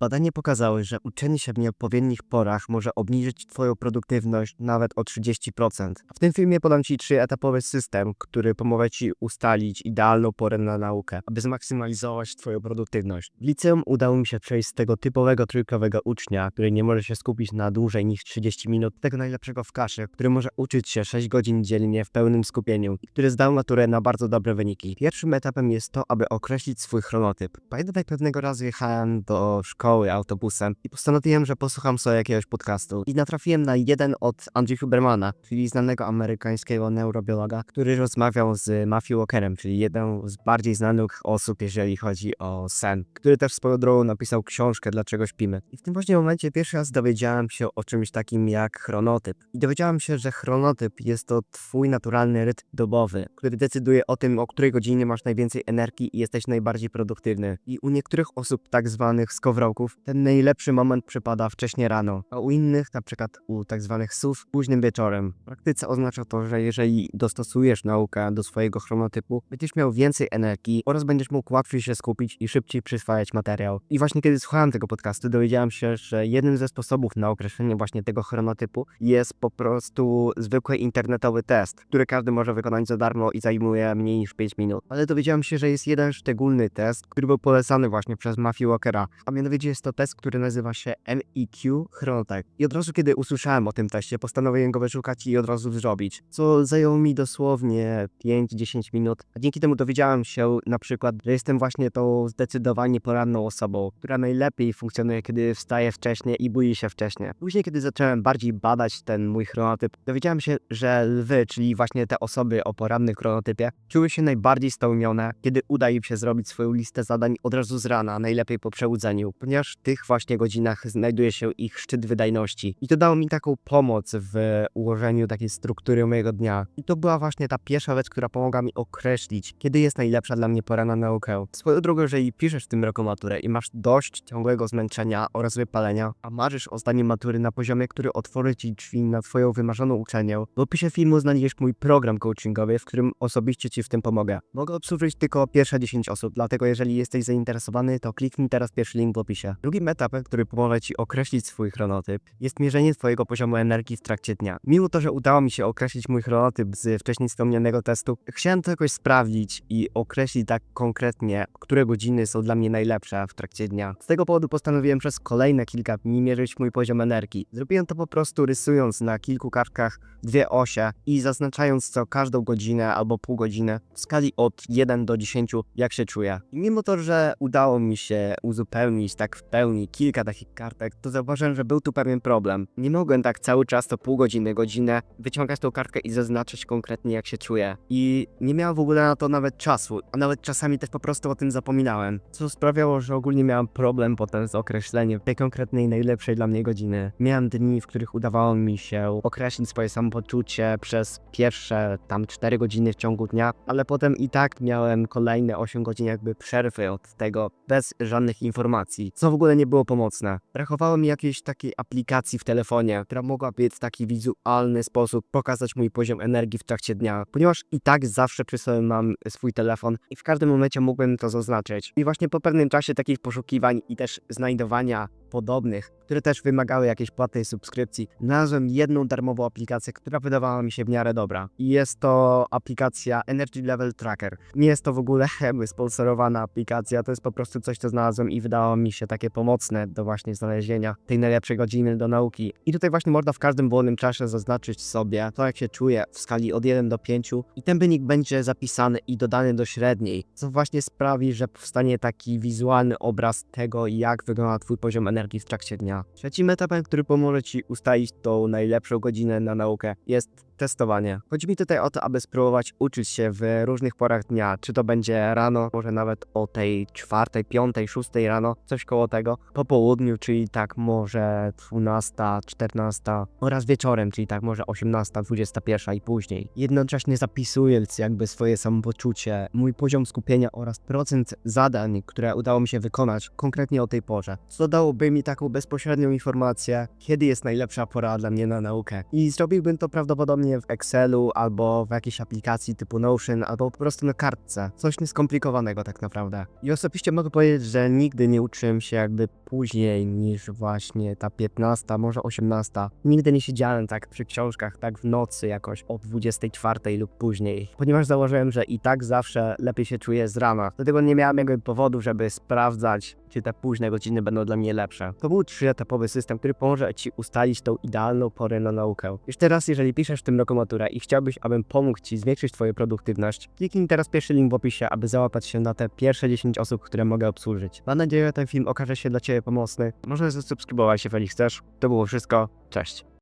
Badania pokazały, że uczenie się w nieodpowiednich porach może obniżyć Twoją produktywność nawet o 30%. W tym filmie podam Ci trzyetapowy system, który pomoże Ci ustalić idealną porę na naukę, aby zmaksymalizować Twoją produktywność. W liceum udało mi się przejść z tego typowego trójkowego ucznia, który nie może się skupić na dłużej niż 30 minut, tego najlepszego w kaszy, który może uczyć się 6 godzin dziennie w pełnym skupieniu który zdał maturę na bardzo dobre wyniki. Pierwszym etapem jest to, aby określić swój chronotyp. Pamiętam jak pewnego razu jechałem do szkoły autobusem i postanowiłem, że posłucham sobie jakiegoś podcastu i natrafiłem na jeden od Andrew Hubermana, czyli znanego amerykańskiego neurobiologa, który rozmawiał z Matthew Walkerem, czyli jedną z bardziej znanych osób, jeżeli chodzi o sen, który też swoją drogą napisał książkę Dlaczego śpimy. I w tym właśnie momencie pierwszy raz dowiedziałem się o czymś takim jak chronotyp. I dowiedziałem się, że chronotyp jest to twój naturalny rytm dobowy, który decyduje o tym, o której godzinie masz najwięcej energii i jesteś najbardziej produktywny. I u niektórych osób, tak zwanych ten najlepszy moment przypada wcześnie rano, a u innych, na przykład u tak zwanych sów, późnym wieczorem. W praktyce oznacza to, że jeżeli dostosujesz naukę do swojego chronotypu, będziesz miał więcej energii oraz będziesz mógł łatwiej się skupić i szybciej przyswajać materiał. I właśnie kiedy słuchałem tego podcastu, dowiedziałem się, że jednym ze sposobów na określenie właśnie tego chronotypu jest po prostu zwykły internetowy test, który każdy może wykonać za darmo i zajmuje mniej niż 5 minut. Ale dowiedziałem się, że jest jeden szczególny test, który był polecany właśnie przez Matthew Walkera, a mianowicie jest to test, który nazywa się MEQ Chronotype. I od razu kiedy usłyszałem o tym teście, postanowiłem go wyszukać i od razu zrobić, co zajęło mi dosłownie 5-10 minut. A dzięki temu dowiedziałem się na przykład, że jestem właśnie tą zdecydowanie poranną osobą, która najlepiej funkcjonuje, kiedy wstaje wcześnie i budzi się wcześnie. Później, kiedy zacząłem bardziej badać ten mój chronotyp, dowiedziałem się, że lwy, czyli właśnie te osoby o porannym chronotypie, czuły się najbardziej spełnione, kiedy uda im się zrobić swoją listę zadań od razu z rana, najlepiej po przebudzeniu, ponieważ w tych właśnie godzinach znajduje się ich szczyt wydajności. I to dało mi taką pomoc w ułożeniu takiej struktury mojego dnia. I to była właśnie ta pierwsza rzecz, która pomogła mi określić, kiedy jest najlepsza dla mnie pora na naukę. Swoją drogą, jeżeli piszesz w tym roku maturę i masz dość ciągłego zmęczenia oraz wypalenia, a marzysz o zdaniu matury na poziomie, który otworzy ci drzwi na twoją wymarzoną uczelnię, w opisie filmu znajdziesz mój program coachingowy, w którym osobiście ci w tym pomogę. Mogę obsłużyć tylko pierwsze 10 osób, dlatego jeżeli jesteś zainteresowany, to kliknij teraz pierwszy link w opisie. Drugim etapem, który pomoże ci określić swój chronotyp, jest mierzenie twojego poziomu energii w trakcie dnia. Mimo to, że udało mi się określić mój chronotyp z wcześniej wspomnianego testu, chciałem to jakoś sprawdzić i określić tak konkretnie, które godziny są dla mnie najlepsze w trakcie dnia. Z tego powodu postanowiłem przez kolejne kilka dni mierzyć mój poziom energii. Zrobiłem to po prostu rysując na kilku kartkach dwie osie i zaznaczając co każdą godzinę albo pół godziny w skali od 1 do 10, jak się czuję. I mimo to, że udało mi się uzupełnić tak w pełni kilka takich kartek, to zauważyłem, że był tu pewien problem. Nie mogłem tak cały czas to pół godziny, godzinę wyciągać tą kartkę i zaznaczyć konkretnie jak się czuję. I nie miałem w ogóle na to nawet czasu, a nawet czasami też po prostu o tym zapominałem, co sprawiało, że ogólnie miałem problem potem z określeniem tej konkretnej najlepszej dla mnie godziny. Miałem dni, w których udawało mi się określić swoje samopoczucie przez pierwsze tam 4 godziny w ciągu dnia, ale potem i tak miałem kolejne 8 godzin jakby przerwy od tego bez żadnych informacji, co w ogóle nie było pomocne. Brakowało mi jakiejś takiej aplikacji w telefonie, która mogłaby w taki wizualny sposób pokazać mój poziom energii w trakcie dnia, ponieważ i tak zawsze przy sobie mam swój telefon i w każdym momencie mógłbym to zaznaczyć. I właśnie po pewnym czasie takich poszukiwań i też znajdowania podobnych, które też wymagały jakiejś płatnej subskrypcji, znalazłem jedną darmową aplikację, która wydawała mi się w miarę dobra. I jest to aplikacja Energy Level Tracker. Nie jest to w ogóle sponsorowana aplikacja, to jest po prostu coś, co znalazłem i wydało mi się takie pomocne do właśnie znalezienia tej najlepszej godziny do nauki. I tutaj właśnie można w każdym wolnym czasie zaznaczyć sobie to, jak się czuję w skali od 1 do 5 i ten wynik będzie zapisany i dodany do średniej, co właśnie sprawi, że powstanie taki wizualny obraz tego, jak wygląda twój poziom energii w trakcie dnia. Trzecim etapem, który pomoże Ci ustalić tą najlepszą godzinę na naukę jest testowanie. Chodzi mi tutaj o to, aby spróbować uczyć się w różnych porach dnia, czy to będzie rano, może nawet o tej czwartej, piątej, szóstej rano, coś koło tego, po południu, czyli tak może 12, 14 oraz wieczorem, czyli tak może 18, 21 i później. Jednocześnie zapisując jakby swoje samopoczucie, mój poziom skupienia oraz procent zadań, które udało mi się wykonać konkretnie o tej porze, co dałoby mi taką bezpośrednią informację, kiedy jest najlepsza pora dla mnie na naukę. I zrobiłbym to prawdopodobnie w Excelu albo w jakiejś aplikacji typu Notion, albo po prostu na kartce. Coś nieskomplikowanego tak naprawdę. I osobiście mogę powiedzieć, że nigdy nie uczyłem się jakby później niż właśnie ta 15, może 18. Nigdy nie siedziałem tak przy książkach, tak w nocy jakoś o 24 lub później, ponieważ założyłem, że i tak zawsze lepiej się czuję z rana. Dlatego nie miałem jakby powodu, żeby sprawdzać, czy te późne godziny będą dla mnie lepsze. To był trzyetapowy system, który pomoże Ci ustalić tą idealną porę na naukę. Już teraz, jeżeli piszesz w tym roku maturę i chciałbyś, abym pomógł Ci zwiększyć Twoją produktywność, kliknij teraz pierwszy link w opisie, aby załapać się na te pierwsze 10 osób, które mogę obsłużyć. Mam nadzieję, że ten film okaże się dla Ciebie pomocny. Możesz zasubskrybować, jeżeli chcesz. To było wszystko. Cześć.